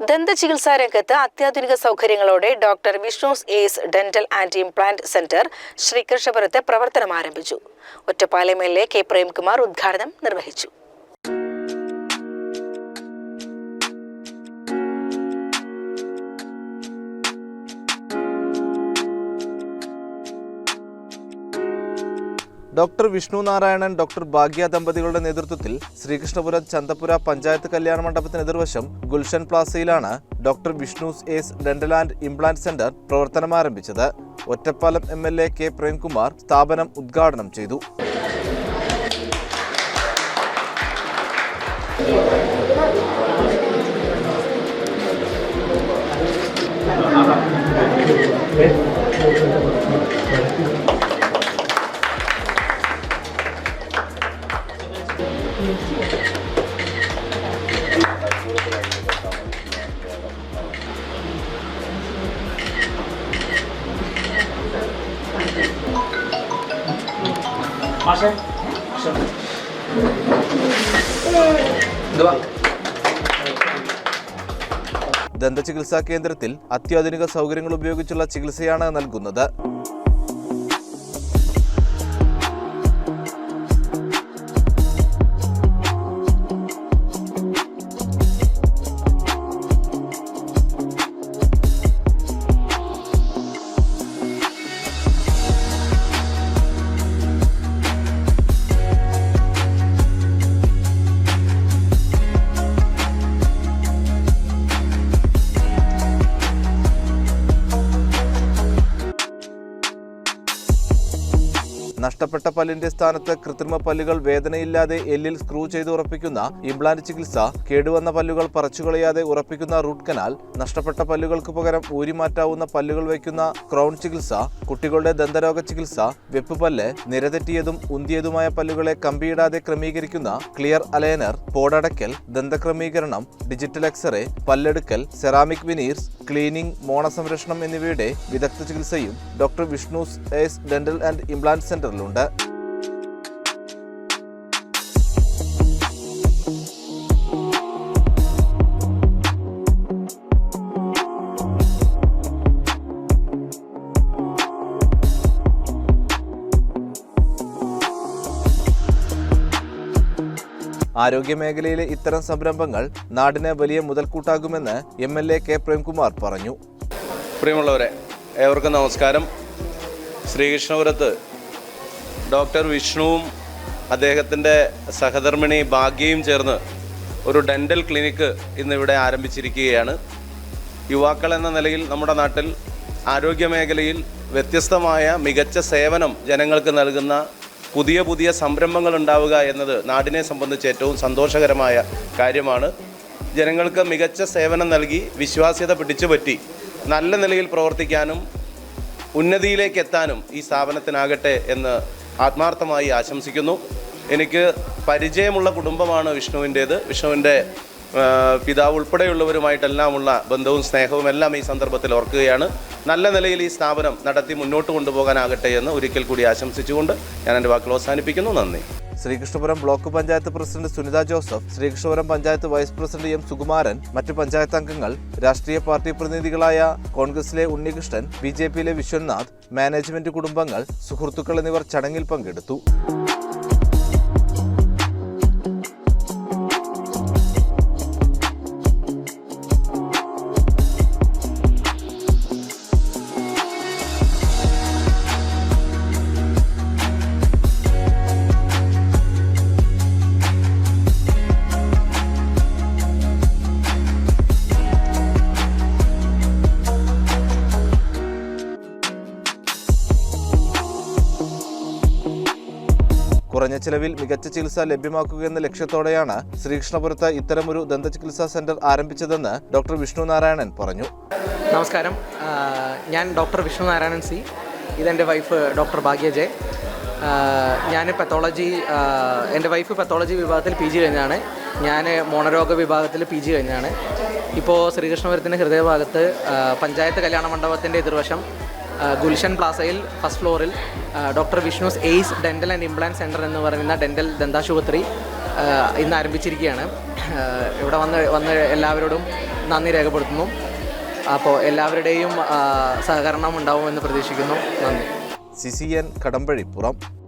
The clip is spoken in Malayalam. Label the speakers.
Speaker 1: ദന്തചികിത്സാ രംഗത്ത് അത്യാധുനിക സൗകര്യങ്ങളോടെ doctor Vishnu's Ace dental and implant centre ശ്രീകൃഷ്ണപുരത്ത് പ്രവർത്തനം ആരംഭിച്ചു. Ottapalam L A K Premkumar ഉദ്ഘാടനം നിർവഹിച്ചു.
Speaker 2: ഡോക്ടർ വിഷ്ണു നാരായണൻ ഡോക്ടർ ഭാഗ്യ ദമ്പതികളുടെ നേതൃത്വത്തിൽ ശ്രീകൃഷ്ണപുരം ചന്തപുര പഞ്ചായത്ത് കല്യാണ മണ്ഡപത്തിന് എതിർവശം Gulshan പ്ലാസയിലാണ് doctor Vishnu's Ace dental and implant centre പ്രവർത്തനം ആരംഭിച്ചത്. Ottapalam M L A K Premkumar സ്ഥാപനം ഉദ്ഘാടനം ചെയ്തു.
Speaker 3: മാഷേ
Speaker 2: ദന്തചികിത്സാ കേന്ദ്രത്തിൽ അത്യാധുനിക സൗകര്യങ്ങൾ ഉപയോഗിച്ചുള്ള ചികിത്സയാണ് നൽകുന്നത്. നഷ്ടപ്പെട്ട പല്ലിന്റെ സ്ഥാനത്ത് കൃത്രിമ പല്ലുകൾ വേദനയില്ലാതെ എല്ലിൽ സ്ക്രൂ ചെയ്ത് ഉറപ്പിക്കുന്ന ഇംപ്ലാന്റ് ചികിത്സ കേടുവന്ന പല്ലുകൾ പറിച്ചുകളയാതെ ഉറപ്പിക്കുന്ന റൂട്ട് കനാൽ നഷ്ടപ്പെട്ട പല്ലുകൾക്ക് പകരം ഊരിമാറ്റാവുന്ന പല്ലുകൾ വയ്ക്കുന്ന ക്രൗൺ ചികിത്സ കുട്ടികളുടെ ദന്തരോഗ ചികിത്സ വെപ്പ് പല്ല് നിരതെറ്റിയതും ഉന്തിയതുമായ പല്ലുകളെ കമ്പിയിടാതെ ക്രമീകരിക്കുന്ന ക്ലിയർ അലൈനർ പോടടയ്ക്കൽ ദന്തക്രമീകരണം ഡിജിറ്റൽ എക്സ്റേ പല്ലെടുക്കൽ സെറാമിക് വിനീർസ് ക്ലീനിംഗ് മോണസംരക്ഷണം എന്നിവയുടെ വിദഗ്ധ ചികിത്സയും doctor Vishnu's Ace dental and implant സെന്ററിലുണ്ട് ആരോഗ്യമേഖലയിലെ ഇത്തരം സംരംഭങ്ങൾ നാടിന് വലിയ മുതൽക്കൂട്ടാകുമെന്ന് M L A K Premkumar പറഞ്ഞു.
Speaker 4: പ്രിയമുള്ളവരെ ഏവർക്കും നമസ്കാരം. ശ്രീകൃഷ്ണപുരത്ത് ഡോക്ടർ വിഷ്ണുവും അദ്ദേഹത്തിന്റെ സഹധർമ്മിണി ഭാഗ്യയും ചേർന്ന് ഒരു ഡെന്റൽ ക്ലിനിക്ക് ഇന്നിവിടെ ആരംഭിച്ചിരിക്കുകയാണ്. യുവാക്കൾ എന്ന നിലയിൽ നമ്മുടെ നാട്ടിൽ ആരോഗ്യമേഖലയിൽ വ്യത്യസ്തമായ മികച്ച സേവനം ജനങ്ങൾക്ക് നൽകുന്ന പുതിയ പുതിയ സംരംഭങ്ങൾ ഉണ്ടാവുക എന്നത് നാടിനെ സംബന്ധിച്ച് ഏറ്റവും സന്തോഷകരമായ കാര്യമാണ്. ജനങ്ങൾക്ക് മികച്ച സേവനം നൽകി വിശ്വാസ്യത പിടിച്ചുപറ്റി നല്ല നിലയിൽ പ്രവർത്തിക്കാനും ഉന്നതിയിലേക്ക് എത്താനും ഈ സ്ഥാപനത്തിനാകട്ടെ എന്ന് ആത്മാർത്ഥമായി ആശംസിക്കുന്നു. എനിക്ക് പരിചയമുള്ള കുടുംബമാണ് വിഷ്ണുവിന്റേത്. വിഷ്ണുവിന്റെ പിതാവ് ഉൾപ്പെടെയുള്ളവരുമായിട്ടെല്ലാമുള്ള ബന്ധവും സ്നേഹവും എല്ലാം ഈ സന്ദർഭത്തിൽ ഓർക്കുകയാണ്. നല്ല നിലയിൽ ഈ സ്ഥാപനം നടത്തി മുന്നോട്ട് കൊണ്ടുപോകാനാകട്ടെ എന്ന് ഒരിക്കൽ കൂടി ആശംസിച്ചുകൊണ്ട് ഞാൻ എന്റെ വാക്കുകൾ അവസാനിപ്പിക്കുന്നു. നന്ദി.
Speaker 2: Sreekrishnapuram block panchayat president Sunitha Joseph Sreekrishnapuram panchayat vice president M Sukumaran മറ്റ് പഞ്ചായത്ത് അംഗങ്ങൾ രാഷ്ട്രീയ പാർട്ടി പ്രതിനിധികളായ കോൺഗ്രസിലെ ഉണ്ണികൃഷ്ണൻ ബി ജെ പിയിലെ വിശ്വനാഥ് മാനേജ്മെന്റ് കുടുംബങ്ങൾ സുഹൃത്തുക്കൾ എന്നിവർ ചടങ്ങിൽ പങ്കെടുത്തു. കുറഞ്ഞ ചിലവിൽ മികച്ച ചികിത്സ ലഭ്യമാക്കുക എന്ന ലക്ഷ്യത്തോടെയാണ് ശ്രീകൃഷ്ണപുരത്ത് ഇത്തരമൊരു ദന്തചികിത്സാ സെന്റർ ആരംഭിച്ചതെന്ന് ഡോക്ടർ വിഷ്ണു നാരായണൻ പറഞ്ഞു.
Speaker 3: നമസ്കാരം. ഞാൻ ഡോക്ടർ വിഷ്ണു നാരായണൻ സി. ഇതെന്റെ വൈഫ് ഡോക്ടർ ഭാഗ്യ ജെ. ഞാൻ പത്തോളജി എന്റെ വൈഫ് പത്തോളജി വിഭാഗത്തിൽ പി ജി കഴിഞ്ഞാണ്. ഞാൻ മോണരോഗ വിഭാഗത്തിൽ പി ജി കഴിഞ്ഞാണ്. ഇപ്പോൾ ശ്രീകൃഷ്ണപുരത്തിന്റെ ഹൃദയഭാഗത്ത് പഞ്ചായത്ത് കല്യാണ മണ്ഡപത്തിന്റെ എതിർവശം ഗുൽഷൻ പ്ലാസയിൽ ഫസ്റ്റ് ഫ്ലോറിൽ doctor Vishnu's Ace dental and implant centre എന്ന് പറയുന്ന ഡെന്റൽ ദന്താശുപത്രി ഇന്ന് ആരംഭിച്ചിരിക്കുകയാണ്. ഇവിടെ വന്ന് വന്ന് എല്ലാവരോടും നന്ദി രേഖപ്പെടുത്തുന്നു. അപ്പോൾ എല്ലാവരുടെയും സഹകരണം ഉണ്ടാവുമെന്ന് പ്രതീക്ഷിക്കുന്നു. നന്ദി.
Speaker 2: C C N Kadampazhipuram